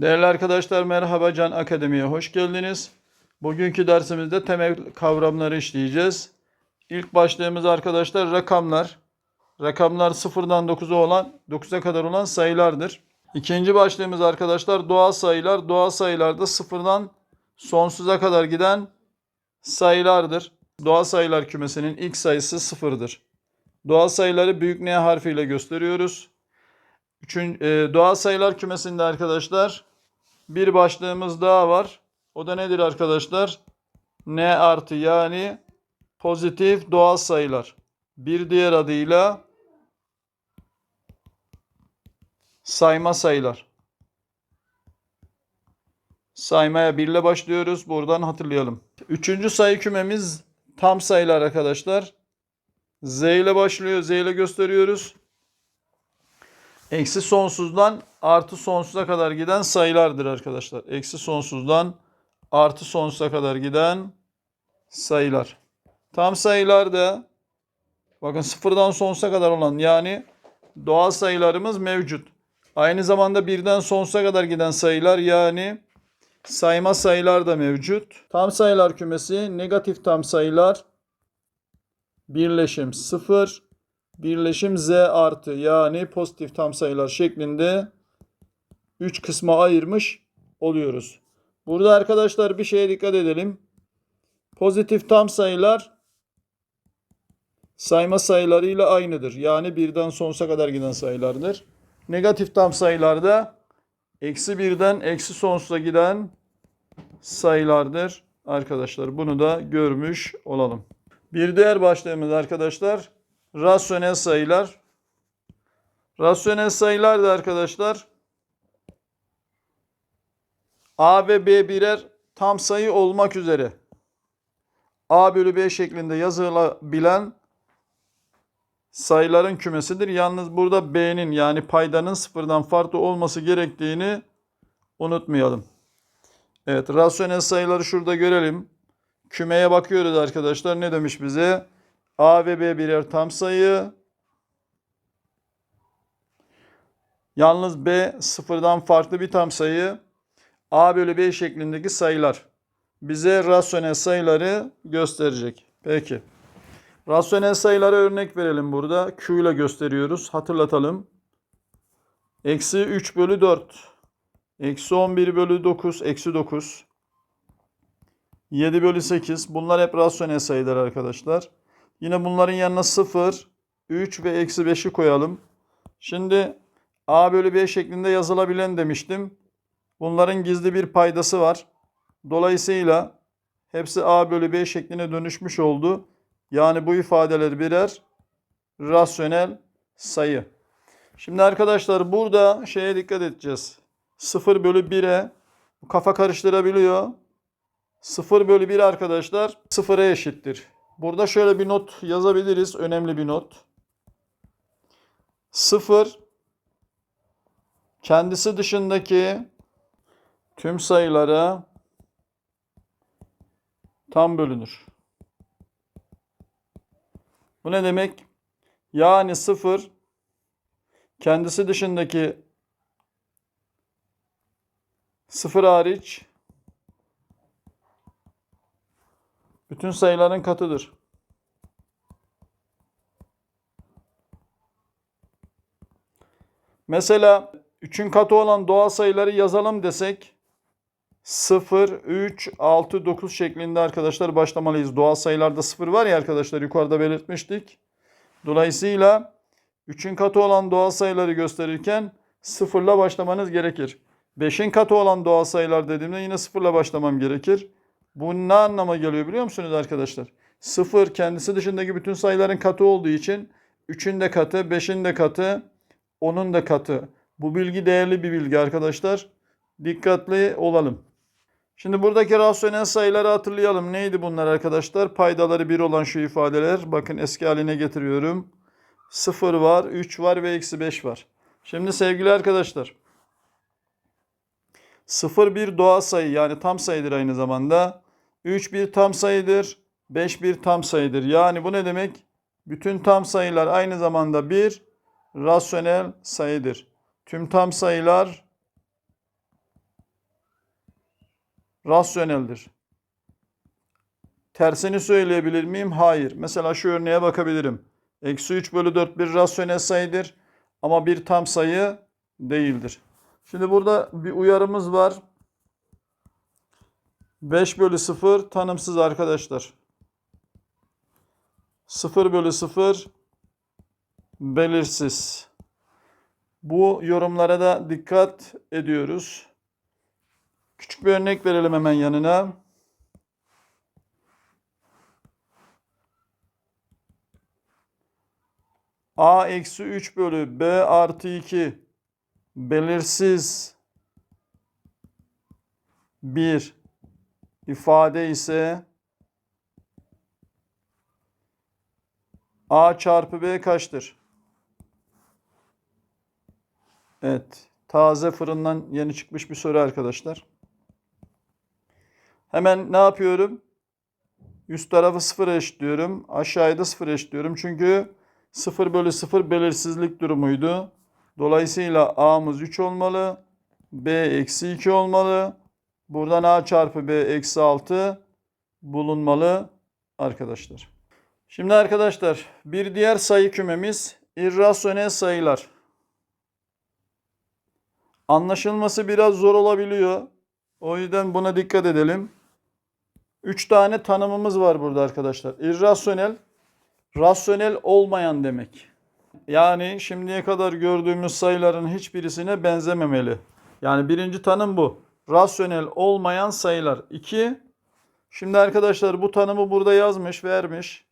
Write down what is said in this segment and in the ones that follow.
Değerli arkadaşlar merhaba Can Akademi'ye hoş geldiniz. Bugünkü dersimizde temel kavramları işleyeceğiz. İlk başlığımız arkadaşlar rakamlar. Rakamlar sıfırdan 9'a olan 9'a kadar olan sayılardır. İkinci başlığımız arkadaşlar doğal sayılar. Doğal sayılarda sıfırdan sonsuza kadar giden sayılardır. Doğal sayılar kümesinin ilk sayısı sıfırdır. Doğal sayıları büyük N harfiyle gösteriyoruz. Üçün, e, doğal sayılar kümesinde arkadaşlar bir başlığımız daha var. O da nedir arkadaşlar? N artı yani pozitif doğal sayılar. Bir diğer adıyla sayma sayılar. Saymaya 1 ile başlıyoruz. Buradan hatırlayalım. Üçüncü sayı kümemiz tam sayılar arkadaşlar. Z ile başlıyor. Z ile gösteriyoruz. Eksi sonsuzdan artı sonsuza kadar giden sayılardır arkadaşlar. Eksi sonsuzdan artı sonsuza kadar giden sayılar. Tam sayılar da bakın sıfırdan sonsuza kadar olan yani doğal sayılarımız mevcut. Aynı zamanda birden sonsuza kadar giden sayılar yani sayma sayılar da mevcut. Tam sayılar kümesi negatif tam sayılar birleşim 0 birleşim z artı yani pozitif tam sayılar şeklinde 3 kısma ayırmış oluyoruz. Burada arkadaşlar bir şeye dikkat edelim. Pozitif tam sayılar sayma sayılarıyla aynıdır. Yani birden sonsuza kadar giden sayılardır. Negatif tam sayılarda eksi birden eksi sonsuza giden sayılardır arkadaşlar. Bunu da görmüş olalım. Bir diğer başlığımız arkadaşlar rasyonel sayılar. Rasyonel sayılar da arkadaşlar A ve B birer tam sayı olmak üzere A bölü B şeklinde yazılabilen sayıların kümesidir. Yalnız burada B'nin yani paydanın sıfırdan farklı olması gerektiğini unutmayalım. Evet rasyonel sayıları şurada görelim. Kümeye bakıyoruz arkadaşlar. Ne demiş bize? A ve B birer tam sayı. Yalnız B sıfırdan farklı bir tam sayı. A bölü B şeklindeki sayılar. Bize rasyonel sayıları gösterecek. Peki. Rasyonel sayılara örnek verelim burada. Q ile gösteriyoruz. Hatırlatalım. Eksi 3 bölü 4. Eksi 11 bölü 9. Eksi 9. 7 bölü 8. Bunlar hep rasyonel sayılar arkadaşlar. Yine bunların yanına 0, 3 ve eksi 5'i koyalım. Şimdi a bölü b şeklinde yazılabilen demiştim. Bunların gizli bir paydası var. Dolayısıyla hepsi a bölü b şekline dönüşmüş oldu. Yani bu ifadeler birer rasyonel sayı. Şimdi arkadaşlar burada şeye dikkat edeceğiz. 0 bölü 1'e kafa karıştırabiliyor. 0 bölü 1 arkadaşlar 0'a eşittir. Burada şöyle bir not yazabiliriz. Önemli bir not. 0 kendisi dışındaki tüm sayılara tam bölünür. Bu ne demek? Yani 0 kendisi dışındaki 0 hariç bütün sayıların katıdır. Mesela 3'ün katı olan doğal sayıları yazalım desek 0, 3, 6, 9 şeklinde arkadaşlar başlamalıyız. Doğal sayılarda 0 var ya arkadaşlar yukarıda belirtmiştik. Dolayısıyla 3'ün katı olan doğal sayıları gösterirken 0 ile başlamanız gerekir. 5'in katı olan doğal sayılar dediğimde yine 0 ile başlamam gerekir. Bu ne anlama geliyor biliyor musunuz arkadaşlar? 0 kendisi dışındaki bütün sayıların katı olduğu için 3'ün de katı, 5'in de katı, 10'un da katı. Bu bilgi değerli bir bilgi arkadaşlar. Dikkatli olalım. Şimdi buradaki rasyonel sayıları hatırlayalım. Neydi bunlar arkadaşlar? Paydaları 1 olan şu ifadeler. Bakın eski haline getiriyorum. 0 var, 3 var ve eksi 5 var. Şimdi sevgili arkadaşlar. 0 bir doğal sayı yani tam sayıdır aynı zamanda. 3 bir tam sayıdır. 5 bir tam sayıdır. Yani bu ne demek? Bütün tam sayılar aynı zamanda bir rasyonel sayıdır. Tüm tam sayılar rasyoneldir. Tersini söyleyebilir miyim? Hayır. Mesela şu örneğe bakabilirim. Eksi 3 bölü 4 bir rasyonel sayıdır ama bir tam sayı değildir. Şimdi burada bir uyarımız var. 5 bölü 0 tanımsız arkadaşlar. 0 bölü 0 belirsiz. Bu yorumlara da dikkat ediyoruz. Küçük bir örnek verelim hemen yanına. A eksi 3 bölü B artı 2 belirsiz bir ifade ise A çarpı B kaçtır? Evet. Taze fırından yeni çıkmış bir soru arkadaşlar. Hemen ne yapıyorum? Üst tarafı 0 eşitliyorum. Aşağıda 0 eşitliyorum. Çünkü 0 bölü 0 belirsizlik durumuydu. Dolayısıyla A'mız 3 olmalı. B eksi 2 olmalı. Buradan A çarpı B eksi 6 bulunmalı arkadaşlar. Şimdi arkadaşlar bir diğer sayı kümemiz irrasyonel sayılar. Anlaşılması biraz zor olabiliyor. O yüzden buna dikkat edelim. 3 tane tanımımız var burada arkadaşlar. İrrasyonel, rasyonel olmayan demek. Yani şimdiye kadar gördüğümüz sayıların hiçbirisine benzememeli. Yani birinci tanım bu. Rasyonel olmayan sayılar. 2. Şimdi arkadaşlar bu tanımı burada yazmış, vermiş.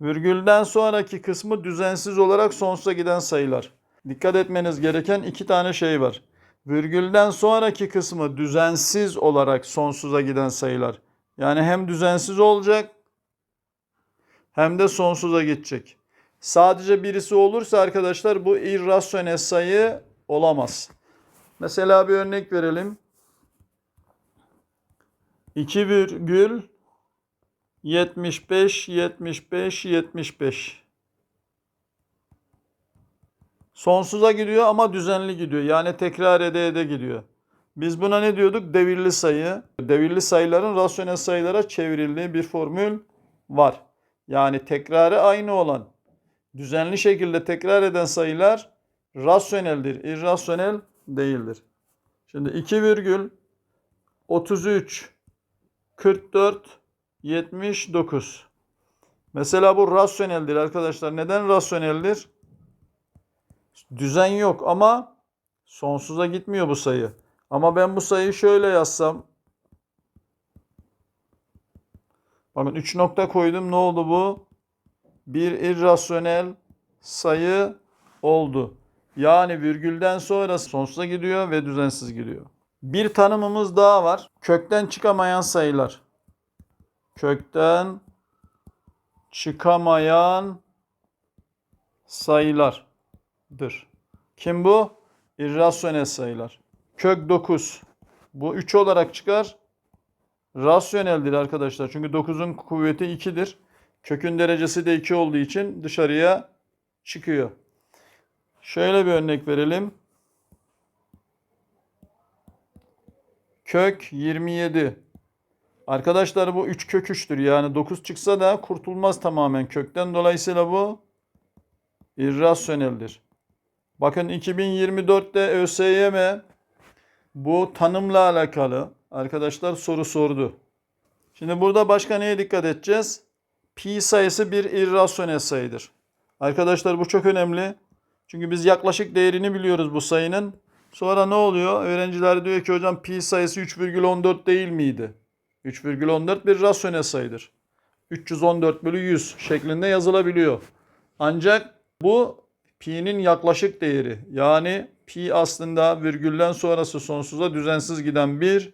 Virgülden sonraki kısmı düzensiz olarak sonsuza giden sayılar. Dikkat etmeniz gereken iki tane şey var. Virgülden sonraki kısmı düzensiz olarak sonsuza giden sayılar. Yani hem düzensiz olacak hem de sonsuza gidecek. Sadece birisi olursa arkadaşlar bu irrasyonel sayı olamaz. Mesela bir örnek verelim. 2 virgül 75 75 75 Sonsuza gidiyor ama düzenli gidiyor. Yani tekrar ede ede gidiyor. Biz buna ne diyorduk? Devirli sayı. Devirli sayıların rasyonel sayılara çevrildiği bir formül var. Yani tekrarı aynı olan, düzenli şekilde tekrar eden sayılar rasyoneldir. irrasyonel değildir. Şimdi 2 virgül 33 44 79 Mesela bu rasyoneldir arkadaşlar. Neden rasyoneldir? Düzen yok ama sonsuza gitmiyor bu sayı. Ama ben bu sayıyı şöyle yazsam. Bakın 3 nokta koydum. Ne oldu bu? Bir irrasyonel sayı oldu. Yani virgülden sonra sonsuza gidiyor ve düzensiz gidiyor. Bir tanımımız daha var. Kökten çıkamayan sayılar. Kökten çıkamayan sayılardır. Kim bu? İrrasyonel sayılar. Kök 9. Bu 3 olarak çıkar. Rasyoneldir arkadaşlar. Çünkü 9'un kuvveti 2'dir. Kökün derecesi de 2 olduğu için dışarıya çıkıyor. Şöyle bir örnek verelim. Kök 27. Arkadaşlar bu 3 kök 3'tür. Yani 9 çıksa da kurtulmaz tamamen kökten. Dolayısıyla bu irrasyoneldir. Bakın 2024'te ÖSYM bu tanımla alakalı arkadaşlar soru sordu. Şimdi burada başka neye dikkat edeceğiz? Pi sayısı bir irrasyonel sayıdır. Arkadaşlar bu çok önemli. Çünkü biz yaklaşık değerini biliyoruz bu sayının. Sonra ne oluyor? Öğrenciler diyor ki hocam pi sayısı 3,14 değil miydi? 3,14 bir rasyonel sayıdır. 314 bölü 100 şeklinde yazılabiliyor. Ancak bu pi'nin yaklaşık değeri. Yani pi aslında virgülden sonrası sonsuza düzensiz giden bir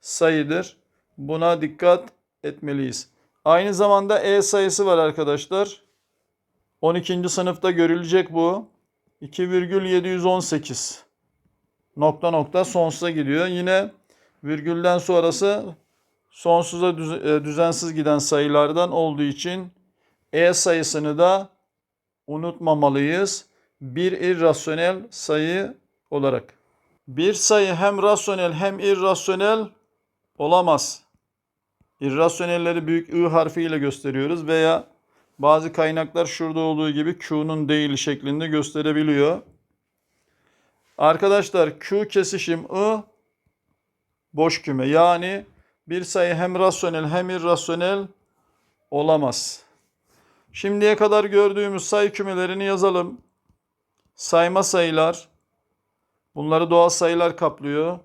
sayıdır. Buna dikkat etmeliyiz. Aynı zamanda e sayısı var arkadaşlar. 12. sınıfta görülecek bu. 2,718 nokta nokta sonsuza gidiyor. Yine virgülden sonrası sonsuza e, düzensiz giden sayılardan olduğu için e sayısını da unutmamalıyız. Bir irrasyonel sayı olarak. Bir sayı hem rasyonel hem irrasyonel olamaz. İrrasyonelleri büyük I harfiyle gösteriyoruz veya bazı kaynaklar şurada olduğu gibi Q'nun değil şeklinde gösterebiliyor. Arkadaşlar Q kesişim I boş küme. Yani bir sayı hem rasyonel hem irrasyonel olamaz. Şimdiye kadar gördüğümüz sayı kümelerini yazalım. Sayma sayılar. Bunları doğal sayılar kaplıyor.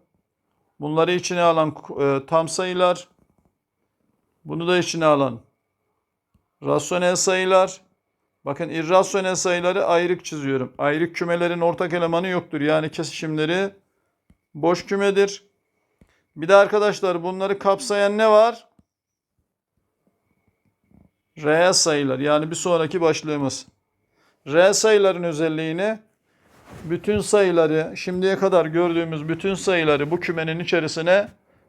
Bunları içine alan e, tam sayılar. Bunu da içine alan rasyonel sayılar. Bakın irrasyonel sayıları ayrık çiziyorum. Ayrık kümelerin ortak elemanı yoktur. Yani kesişimleri boş kümedir. Bir de arkadaşlar bunları kapsayan ne var? Reel sayılar. Yani bir sonraki başlığımız. Reel sayıların özelliğini bütün sayıları şimdiye kadar gördüğümüz bütün sayıları bu kümenin içerisine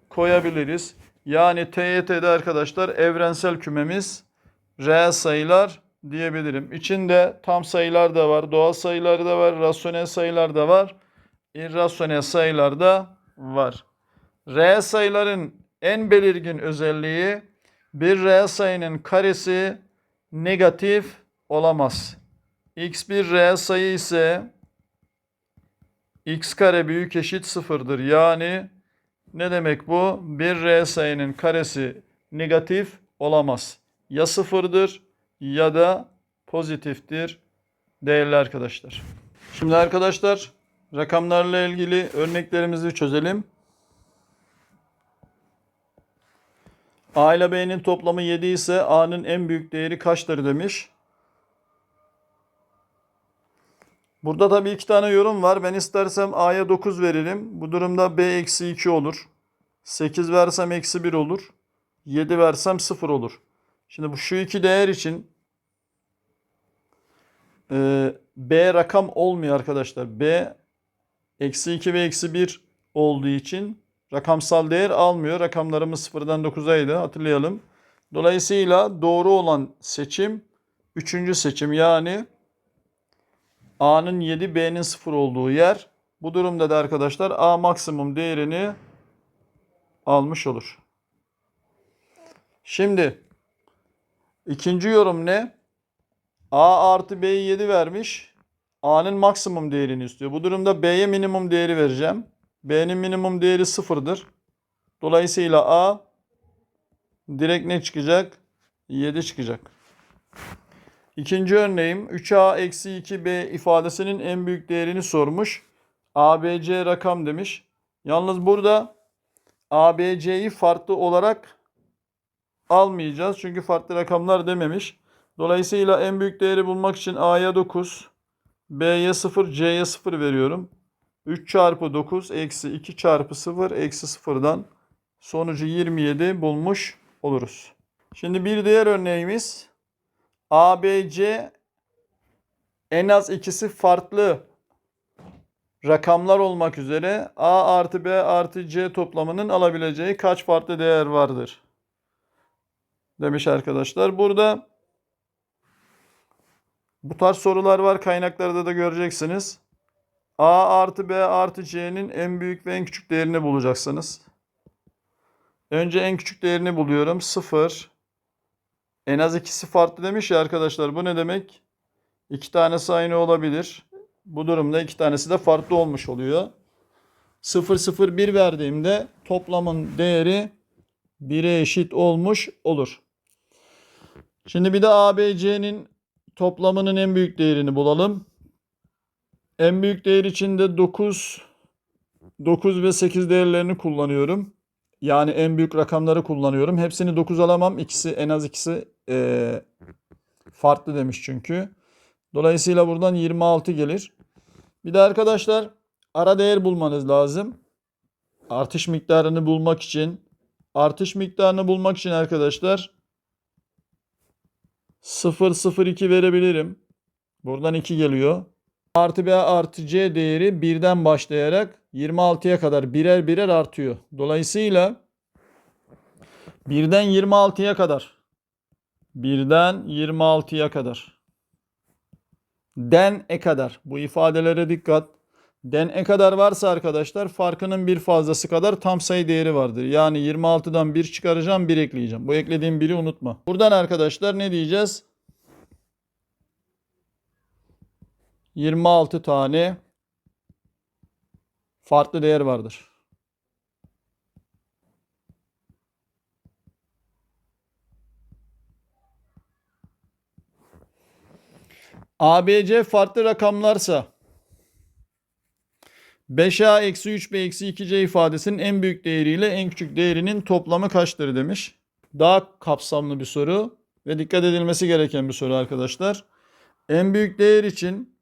koyabiliriz. Yani TYT'de arkadaşlar evrensel kümemiz reel sayılar diyebilirim. İçinde tam sayılar da var, doğal sayılar da var, rasyonel sayılar da var, irrasyonel sayılar da var. Reel sayıların en belirgin özelliği bir reel sayının karesi negatif olamaz. x bir reel sayı ise x kare büyük eşit sıfırdır. Yani ne demek bu? Bir reel sayının karesi negatif olamaz. Ya sıfırdır ya da pozitiftir değerli arkadaşlar. Şimdi arkadaşlar rakamlarla ilgili örneklerimizi çözelim. A ile B'nin toplamı 7 ise A'nın en büyük değeri kaçtır demiş. Burada tabii iki tane yorum var. Ben istersem A'ya 9 veririm. Bu durumda B eksi 2 olur. 8 versem eksi 1 olur. 7 versem 0 olur. Şimdi bu şu iki değer için e, B rakam olmuyor arkadaşlar. B eksi 2 ve eksi 1 olduğu için rakamsal değer almıyor. Rakamlarımız sıfırdan 9'aydı hatırlayalım. Dolayısıyla doğru olan seçim üçüncü seçim yani A'nın 7 B'nin 0 olduğu yer. Bu durumda da arkadaşlar A maksimum değerini almış olur. Şimdi ikinci yorum ne? A artı B'yi 7 vermiş. A'nın maksimum değerini istiyor. Bu durumda B'ye minimum değeri vereceğim. B'nin minimum değeri sıfırdır. Dolayısıyla A direkt ne çıkacak? 7 çıkacak. İkinci örneğim 3A eksi 2B ifadesinin en büyük değerini sormuş. ABC rakam demiş. Yalnız burada ABC'yi farklı olarak almayacağız. Çünkü farklı rakamlar dememiş. Dolayısıyla en büyük değeri bulmak için A'ya 9, B'ye 0, C'ye 0 veriyorum. 3 çarpı 9 eksi 2 çarpı 0 eksi 0'dan sonucu 27 bulmuş oluruz. Şimdi bir diğer örneğimiz ABC en az ikisi farklı rakamlar olmak üzere A artı B artı C toplamının alabileceği kaç farklı değer vardır? Demiş arkadaşlar. Burada bu tarz sorular var. Kaynaklarda da göreceksiniz. A artı B artı C'nin en büyük ve en küçük değerini bulacaksınız. Önce en küçük değerini buluyorum. 0. En az ikisi farklı demiş ya arkadaşlar. Bu ne demek? İki tanesi aynı olabilir. Bu durumda iki tanesi de farklı olmuş oluyor. 0 0 1 verdiğimde toplamın değeri 1'e eşit olmuş olur. Şimdi bir de ABC'nin toplamının en büyük değerini bulalım. En büyük değer için de 9 9 ve 8 değerlerini kullanıyorum. Yani en büyük rakamları kullanıyorum. Hepsini 9 alamam. İkisi en az ikisi e, farklı demiş çünkü. Dolayısıyla buradan 26 gelir. Bir de arkadaşlar ara değer bulmanız lazım. Artış miktarını bulmak için artış miktarını bulmak için arkadaşlar 002 verebilirim. Buradan 2 geliyor. Artı B artı C değeri birden başlayarak 26'ya kadar birer birer artıyor. Dolayısıyla birden 26'ya kadar birden 26'ya kadar den e kadar bu ifadelere dikkat. Den ne kadar varsa arkadaşlar farkının bir fazlası kadar tam sayı değeri vardır. Yani 26'dan 1 çıkaracağım 1 ekleyeceğim. Bu eklediğim 1'i unutma. Buradan arkadaşlar ne diyeceğiz? 26 tane farklı değer vardır. ABC farklı rakamlarsa 5A eksi 3B eksi 2C ifadesinin en büyük değeriyle en küçük değerinin toplamı kaçtır demiş. Daha kapsamlı bir soru ve dikkat edilmesi gereken bir soru arkadaşlar. En büyük değer için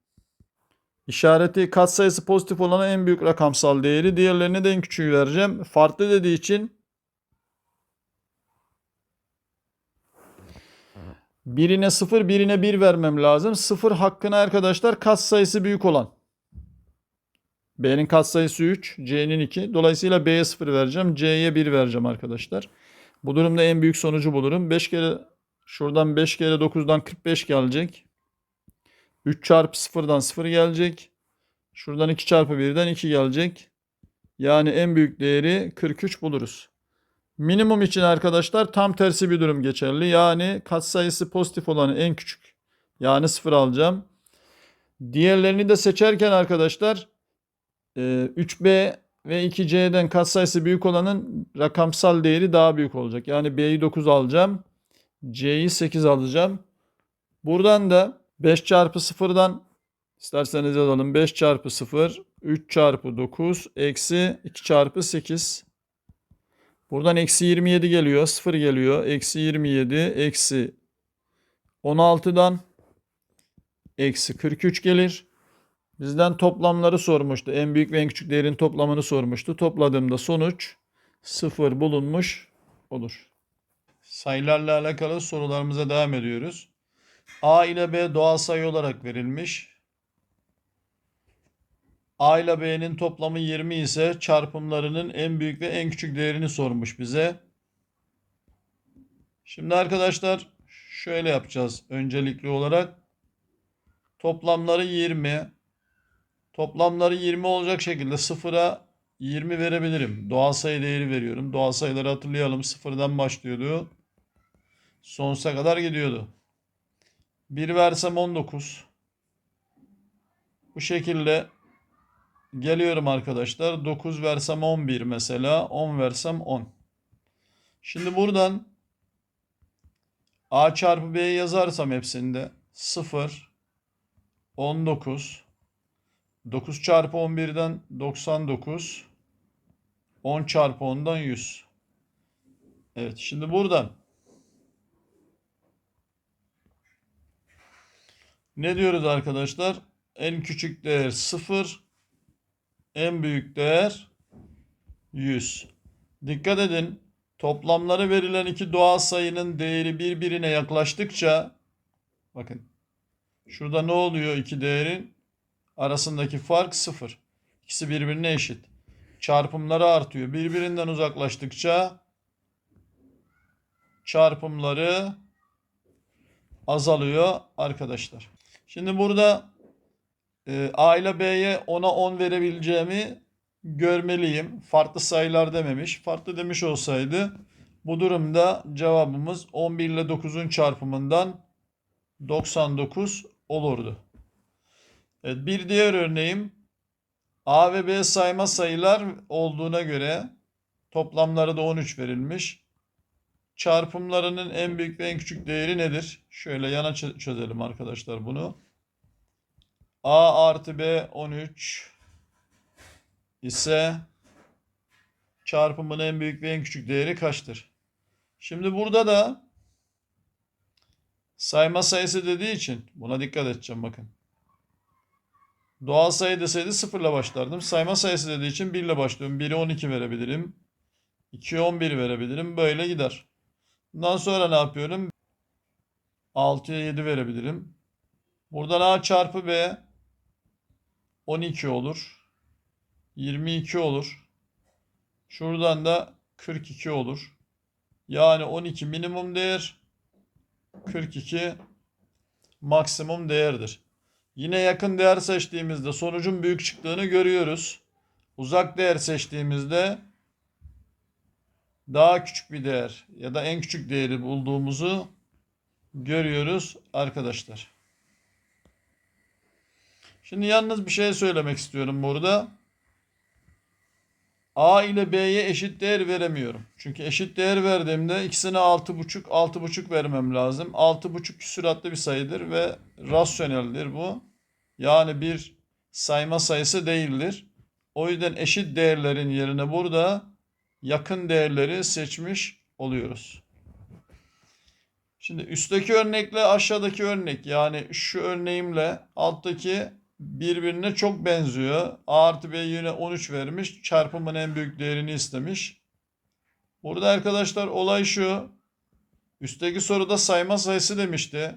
işareti katsayısı pozitif olana en büyük rakamsal değeri, diğerlerine de en küçüğü vereceğim. Farklı dediği için birine 0, birine 1 vermem lazım. 0 hakkına arkadaşlar katsayısı büyük olan. B'nin katsayısı 3, C'nin 2. Dolayısıyla B'ye 0 vereceğim. C'ye 1 vereceğim arkadaşlar. Bu durumda en büyük sonucu bulurum. 5 kere şuradan 5 kere 9'dan 45 gelecek. 3 çarpı 0'dan 0 gelecek. Şuradan 2 çarpı 1'den 2 gelecek. Yani en büyük değeri 43 buluruz. Minimum için arkadaşlar tam tersi bir durum geçerli. Yani katsayısı pozitif olanı en küçük. Yani 0 alacağım. Diğerlerini de seçerken arkadaşlar 3B e, ve 2C'den katsayısı büyük olanın rakamsal değeri daha büyük olacak. Yani B'yi 9 alacağım. C'yi 8 alacağım. Buradan da 5 çarpı 0'dan isterseniz yazalım. 5 çarpı 0 3 çarpı 9 eksi 2 çarpı 8. Buradan eksi 27 geliyor. 0 geliyor. Eksi 27 eksi 16'dan eksi 43 gelir. Bizden toplamları sormuştu. En büyük ve en küçük değerin toplamını sormuştu. Topladığımda sonuç 0 bulunmuş olur. Sayılarla alakalı sorularımıza devam ediyoruz. A ile B doğal sayı olarak verilmiş. A ile B'nin toplamı 20 ise çarpımlarının en büyük ve en küçük değerini sormuş bize. Şimdi arkadaşlar şöyle yapacağız öncelikli olarak. Toplamları 20. Toplamları 20 olacak şekilde sıfıra 20 verebilirim. Doğal sayı değeri veriyorum. Doğal sayıları hatırlayalım. Sıfırdan başlıyordu. Sonsuza kadar gidiyordu. 1 versem 19. Bu şekilde geliyorum arkadaşlar. 9 versem 11 mesela. 10 versem 10. Şimdi buradan A çarpı B'yi yazarsam hepsinde 0, 19, 9 çarpı 11'den 99, 10 çarpı 10'dan 100. Evet şimdi buradan ne diyoruz arkadaşlar? En küçük değer 0, en büyük değer 100. Dikkat edin. Toplamları verilen iki doğal sayının değeri birbirine yaklaştıkça bakın şurada ne oluyor iki değerin arasındaki fark 0. İkisi birbirine eşit. Çarpımları artıyor. Birbirinden uzaklaştıkça çarpımları azalıyor arkadaşlar. Şimdi burada e, A ile B'ye 10'a 10 verebileceğimi görmeliyim. Farklı sayılar dememiş. Farklı demiş olsaydı bu durumda cevabımız 11 ile 9'un çarpımından 99 olurdu. Evet, bir diğer örneğim A ve B sayma sayılar olduğuna göre toplamları da 13 verilmiş. Çarpımlarının en büyük ve en küçük değeri nedir? Şöyle yana çözelim arkadaşlar bunu. A artı B 13 ise çarpımın en büyük ve en küçük değeri kaçtır? Şimdi burada da sayma sayısı dediği için buna dikkat edeceğim bakın. Doğal sayı deseydi 0 ile başlardım. Sayma sayısı dediği için 1 ile başlıyorum. 1'e 12 verebilirim. 2'ye 11 verebilirim. Böyle gider. Bundan sonra ne yapıyorum? 6'ya 7 verebilirim. Buradan A çarpı B 12 olur. 22 olur. Şuradan da 42 olur. Yani 12 minimum değer. 42 maksimum değerdir. Yine yakın değer seçtiğimizde sonucun büyük çıktığını görüyoruz. Uzak değer seçtiğimizde daha küçük bir değer ya da en küçük değeri bulduğumuzu görüyoruz arkadaşlar. Şimdi yalnız bir şey söylemek istiyorum burada. A ile B'ye eşit değer veremiyorum. Çünkü eşit değer verdiğimde ikisine 6,5 6,5 vermem lazım. 6,5 küsuratlı bir sayıdır ve rasyoneldir bu. Yani bir sayma sayısı değildir. O yüzden eşit değerlerin yerine burada yakın değerleri seçmiş oluyoruz. Şimdi üstteki örnekle aşağıdaki örnek yani şu örneğimle alttaki birbirine çok benziyor. A artı B yine 13 vermiş. Çarpımın en büyük değerini istemiş. Burada arkadaşlar olay şu. Üstteki soruda sayma sayısı demişti.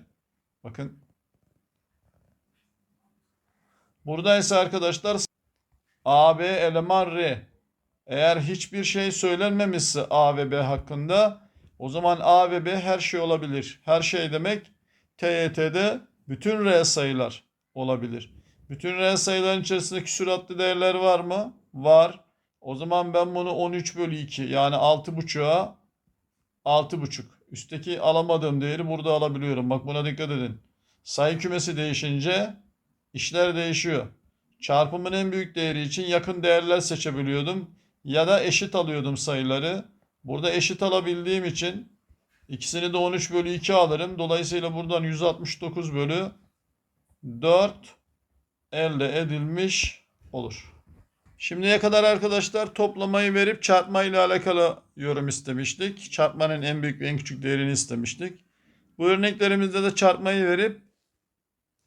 Bakın. Burada ise arkadaşlar A, B eleman R. Eğer hiçbir şey söylenmemişse A ve B hakkında o zaman A ve B her şey olabilir. Her şey demek TYT'de bütün R sayılar olabilir. Bütün reel sayıların içerisinde küsuratlı değerler var mı? Var. O zaman ben bunu 13 bölü 2 yani 6.5'a 6.5. Üstteki alamadığım değeri burada alabiliyorum. Bak buna dikkat edin. Sayı kümesi değişince işler değişiyor. Çarpımın en büyük değeri için yakın değerler seçebiliyordum. Ya da eşit alıyordum sayıları. Burada eşit alabildiğim için ikisini de 13 bölü 2 alırım. Dolayısıyla buradan 169 bölü 4 elde edilmiş olur. Şimdiye kadar arkadaşlar toplamayı verip çarpma ile alakalı yorum istemiştik. Çarpmanın en büyük ve en küçük değerini istemiştik. Bu örneklerimizde de çarpmayı verip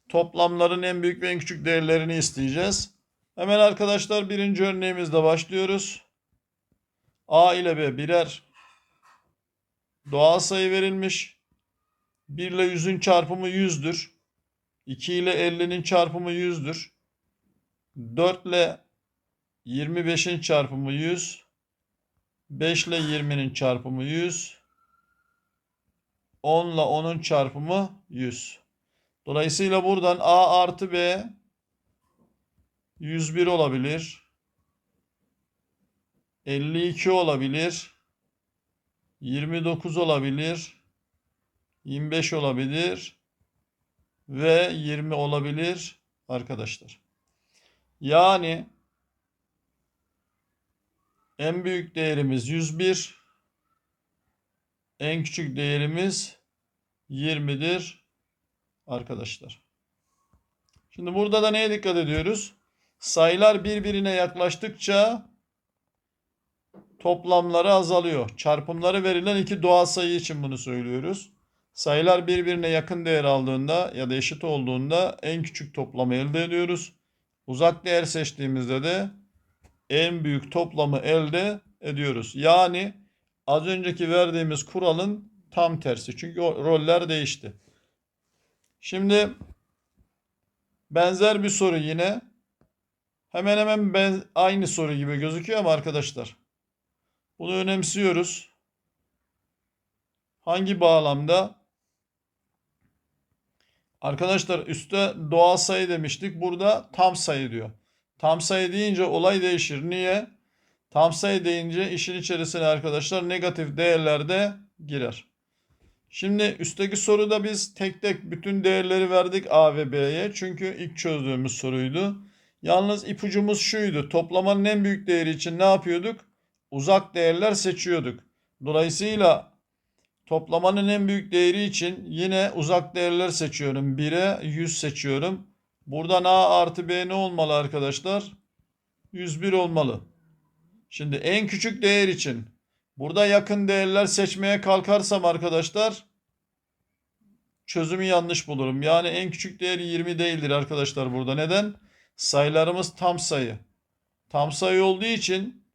toplamların en büyük ve en küçük değerlerini isteyeceğiz. Hemen arkadaşlar birinci örneğimizde başlıyoruz. A ile B birer doğal sayı verilmiş. 1 ile 100'ün çarpımı 100'dür. 2 ile 50'nin çarpımı 100'dür. 4 ile 25'in çarpımı 100. 5 ile 20'nin çarpımı 100. 10 ile 10'un çarpımı 100. Dolayısıyla buradan A artı B 101 olabilir. 52 olabilir. 29 olabilir. 25 olabilir ve 20 olabilir arkadaşlar. Yani en büyük değerimiz 101. En küçük değerimiz 20'dir arkadaşlar. Şimdi burada da neye dikkat ediyoruz? Sayılar birbirine yaklaştıkça toplamları azalıyor. Çarpımları verilen iki doğal sayı için bunu söylüyoruz. Sayılar birbirine yakın değer aldığında ya da eşit olduğunda en küçük toplamı elde ediyoruz. Uzak değer seçtiğimizde de en büyük toplamı elde ediyoruz. Yani az önceki verdiğimiz kuralın tam tersi. Çünkü roller değişti. Şimdi benzer bir soru yine. Hemen hemen ben, aynı soru gibi gözüküyor ama arkadaşlar. Bunu önemsiyoruz. Hangi bağlamda? Arkadaşlar üstte doğal sayı demiştik. Burada tam sayı diyor. Tam sayı deyince olay değişir. Niye? Tam sayı deyince işin içerisine arkadaşlar negatif değerler de girer. Şimdi üstteki soruda biz tek tek bütün değerleri verdik A ve B'ye. Çünkü ilk çözdüğümüz soruydu. Yalnız ipucumuz şuydu. Toplamanın en büyük değeri için ne yapıyorduk? Uzak değerler seçiyorduk. Dolayısıyla Toplamanın en büyük değeri için yine uzak değerler seçiyorum. 1'e 100 seçiyorum. Buradan A artı B ne olmalı arkadaşlar? 101 olmalı. Şimdi en küçük değer için burada yakın değerler seçmeye kalkarsam arkadaşlar çözümü yanlış bulurum. Yani en küçük değeri 20 değildir arkadaşlar burada. Neden? Sayılarımız tam sayı. Tam sayı olduğu için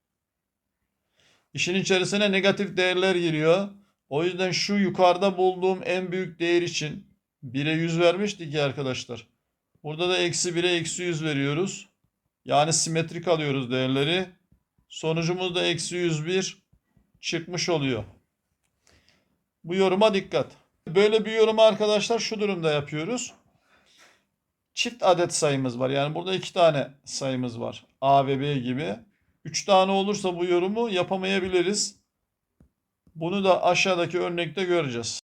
işin içerisine negatif değerler giriyor. O yüzden şu yukarıda bulduğum en büyük değer için 1'e 100 vermiştik ya arkadaşlar. Burada da eksi 1'e eksi 100 veriyoruz. Yani simetrik alıyoruz değerleri. Sonucumuz da eksi 101 çıkmış oluyor. Bu yoruma dikkat. Böyle bir yorumu arkadaşlar şu durumda yapıyoruz. çift adet sayımız var. Yani burada iki tane sayımız var. A ve B gibi. Üç tane olursa bu yorumu yapamayabiliriz. Bunu da aşağıdaki örnekte göreceğiz.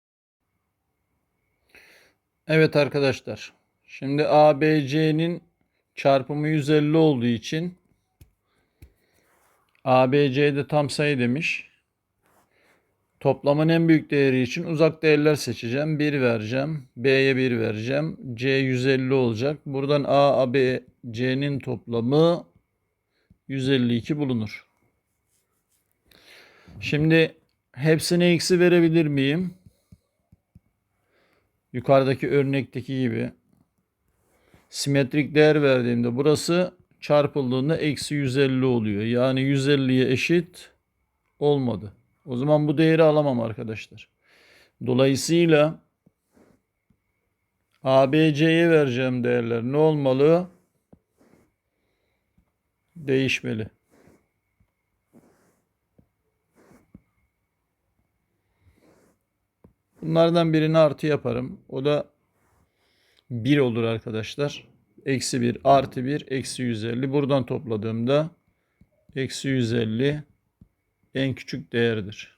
Evet arkadaşlar. Şimdi ABC'nin çarpımı 150 olduğu için ABC'de tam sayı demiş. Toplamın en büyük değeri için uzak değerler seçeceğim. 1 vereceğim. B'ye 1 vereceğim. C 150 olacak. Buradan A, A, B, C'nin toplamı 152 bulunur. Şimdi hepsine eksi verebilir miyim? Yukarıdaki örnekteki gibi. Simetrik değer verdiğimde burası çarpıldığında eksi 150 oluyor. Yani 150'ye eşit olmadı. O zaman bu değeri alamam arkadaşlar. Dolayısıyla ABC'ye vereceğim değerler ne olmalı? Değişmeli. Bunlardan birini artı yaparım. O da 1 olur arkadaşlar. Eksi 1 artı 1 eksi 150. Buradan topladığımda eksi 150 en küçük değerdir.